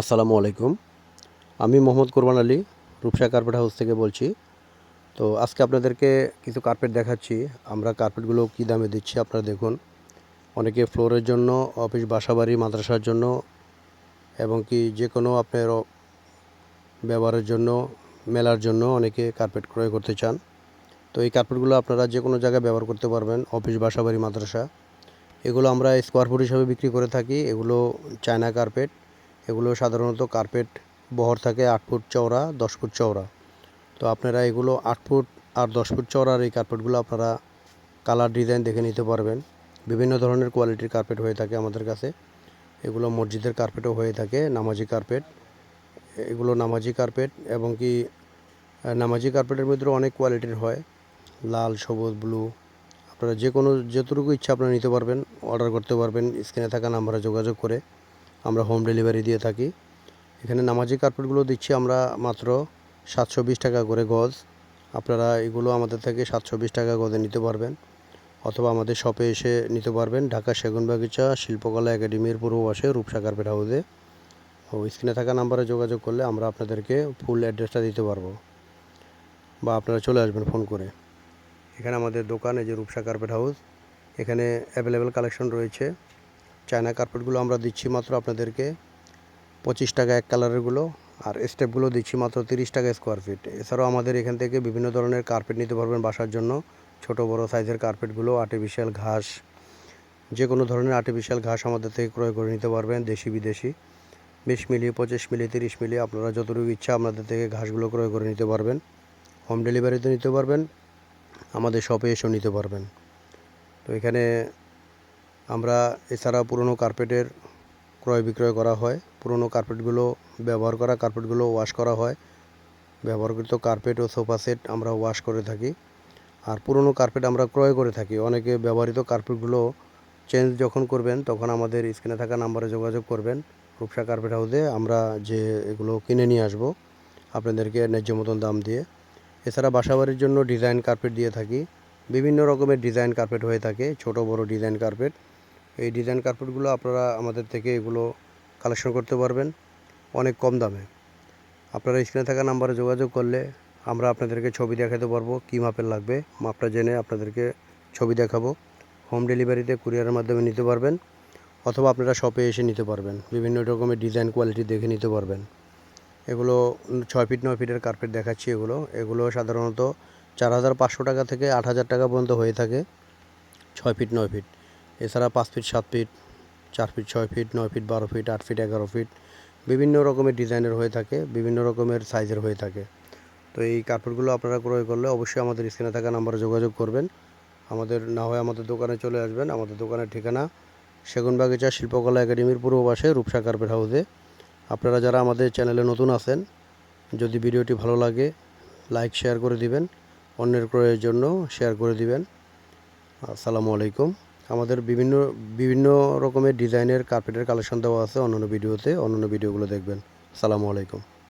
আসসালামু আলাইকুম। আমি মোহাম্মদ কোরবান আলী, রূপসা কার্পেট হাউস থেকে বলছি। তো আজকে আপনাদেরকে কিছু কার্পেট দেখাচ্ছি। আমরা কার্পেটগুলো কী দামে দিচ্ছি আপনারা দেখুন। অনেকে ফ্লোরের জন্য, অফিস বাসাবাড়ি, মাদ্রাসার জন্য এবং কি যে কোনো আপনার ব্যবহারের জন্য, মেলার জন্য অনেকে কার্পেট ক্রয় করতে চান। তো এই কার্পেটগুলো আপনারা যে কোনো জায়গায় ব্যবহার করতে পারবেন, অফিস, বাসাবাড়ি, মাদ্রাসা। এগুলো আমরা স্কোয়ার ফুট হিসাবে বিক্রি করে থাকি। এগুলো চায়না কার্পেট। এগুলো সাধারণত কার্পেট বহর থাকে আট ফুট চওড়া, দশ ফুট চওড়া। তো আপনারা এগুলো আট ফুট আর দশ ফুট চওড়ার এই কার্পেটগুলো আপনারা কালার ডিজাইন দেখে নিতে পারবেন। বিভিন্ন ধরনের কোয়ালিটির কার্পেট হয়ে থাকে আমাদের কাছে। এগুলো মসজিদের কার্পেটও হয়ে থাকে, নামাজি কার্পেট। এগুলো নামাজি কার্পেট এবং কি নামাজি কার্পেটের মধ্যে অনেক কোয়ালিটির হয়। লাল, সবুজ, ব্লু, আপনারা যে কোনো যতটুকু ইচ্ছা আপনারা নিতে পারবেন, অর্ডার করতে পারবেন, স্ক্রিনে থাকা নাম্বারে যোগাযোগ করে। আমরা হোম ডেলিভারি দিয়ে থাকি। এখানে নামাজি কার্পেটগুলো দিচ্ছি আমরা মাত্র সাতশো বিশ টাকা করে গজ। আপনারা এগুলো আমাদের থেকে সাতশো বিশ টাকা গজে নিতে পারবেন। অথবা আমাদের শপে এসে নিতে পারবেন ঢাকা সেগুন বাগিচা, শিল্পকলা একাডেমির পূর্ব পাশে রূপসা কার্পেট হাউসে ও স্ক্রিনে থাকা নাম্বারে যোগাযোগ করলে আমরা আপনাদেরকে ফুল অ্যাড্রেসটা দিতে পারব। বা আপনারা চলে আসবেন ফোন করে। এখানে আমাদের দোকান, এই যে রূপসা কার্পেট হাউস এখানে অ্যাভেলেবেল কালেকশন রয়েছে। চায়না কার্পেটগুলো আমরা দিচ্ছি মাত্র আপনাদেরকে পঁচিশ টাকা এক কালারেরগুলো আর স্টেপগুলো দিচ্ছি মাত্র তিরিশ টাকা স্কোয়ার ফিট এছাড়াও আমাদের এখান থেকে বিভিন্ন ধরনের কার্পেট নিতে পারবেন বাসার জন্য। ছোট, বড় সাইজের কার্পেটগুলো আর্টিফিশিয়াল ঘাস, যে কোনো ধরনের আর্টিফিশিয়াল ঘাস আমাদের থেকে ক্রয় করে নিতে পারবেন দেশি, বিদেশি। বিশ মিলি, পঁচিশ মিলি, তিরিশ মিলি, আপনারা যতটুকু ইচ্ছা আপনাদের থেকে ঘাসগুলো ক্রয় করে নিতে পারবেন। হোম ডেলিভারিতে নিতে পারবেন, আমাদের শপে এসেও নিতে পারবেন। তো এখানে আমরা এছাড়া পুরনো কার্পেটের ক্রয় বিক্রয় করা হয়। পুরনো কার্পেটগুলো ব্যবহার করা, কার্পেটগুলো ওয়াশ করা হয়। ব্যবহারকৃত কার্পেট ও সোফা সেট আমরা ওয়াশ করে থাকি। আর পুরনো কার্পেট আমরা ক্রয় করে থাকি। অনেকে ব্যবহৃত কার্পেটগুলো চেঞ্জ যখন করবেন, তখন আমাদের স্ক্রিনে থাকা নাম্বারে যোগাযোগ করবেন। রূপসা কার্পেট হাউসে আমরা যে এগুলো কিনে নিয়ে আসব, আপনাদেরকে ন্যায্য মতন দাম দিয়ে। এছাড়া বাসাবাড়ির জন্য ডিজাইন কার্পেট দিয়ে থাকি। বিভিন্ন রকমের ডিজাইন কার্পেট হয়ে থাকে। ছোট বড় ডিজাইন কার্পেট এই ডিজাইন কার্পেটগুলো আপনারা আমাদের থেকে এগুলো কালেকশন করতে পারবেন, অনেক কম দামে। আপনারা স্ক্রিনে থাকা নাম্বারে যোগাযোগ করলে আমরা আপনাদেরকে ছবি দেখাতে পারব, কী মাপের লাগবে, মাপটা জেনে আপনাদেরকে ছবি দেখাবো। হোম ডেলিভারিতে কুরিয়ারের মাধ্যমে নিতে পারবেন, অথবা আপনারা শপে এসে নিতে পারবেন। বিভিন্ন রকমের ডিজাইন কোয়ালিটি দেখে নিতে পারবেন। এগুলো ছয় ফিট নয় ফিটের কার্পেট দেখাচ্ছি এগুলো। এগুলো সাধারণত চার হাজার পাঁচশো টাকা থেকে আট হাজার টাকা পর্যন্ত হয়ে থাকে, ছয় ফিট নয় ফিট এছাড়া পাঁচ ফিট, সাত ফিট, চার ফিট, ছয় ফিট, নয় ফিট, বারো ফিট, আট ফিট, এগারো ফিট বিভিন্ন রকমের ডিজাইনের হয়ে থাকে, বিভিন্ন রকমের সাইজের হয়ে থাকে। তো এই কার্পেটগুলো আপনারা ক্রয় করলে অবশ্যই আমাদের স্ক্রিনে থাকা নাম্বারে যোগাযোগ করবেন। আমাদের না হয় আমাদের দোকানে চলে আসবেন। আমাদের দোকানের ঠিকানা সেগুনবাগিচা শিল্পকলা একাডেমির পূর্ব পাশে রূপসা কার্পেট হাউসে। আপনারা যারা আমাদের চ্যানেলে নতুন আছেন, যদি ভিডিওটি ভালো লাগে, লাইক, শেয়ার করে দিবেন। অন্যের ক্রয়ের জন্য শেয়ার করে দিবেন। আসসালামু আলাইকুম। আমাদের বিভিন্ন বিভিন্ন রকমের ডিজাইনের কার্পেটের কালেকশন দেওয়া আছে অন্যান্য ভিডিওতে অন্যান্য ভিডিওগুলো দেখবেন। সালামু আলাইকুম।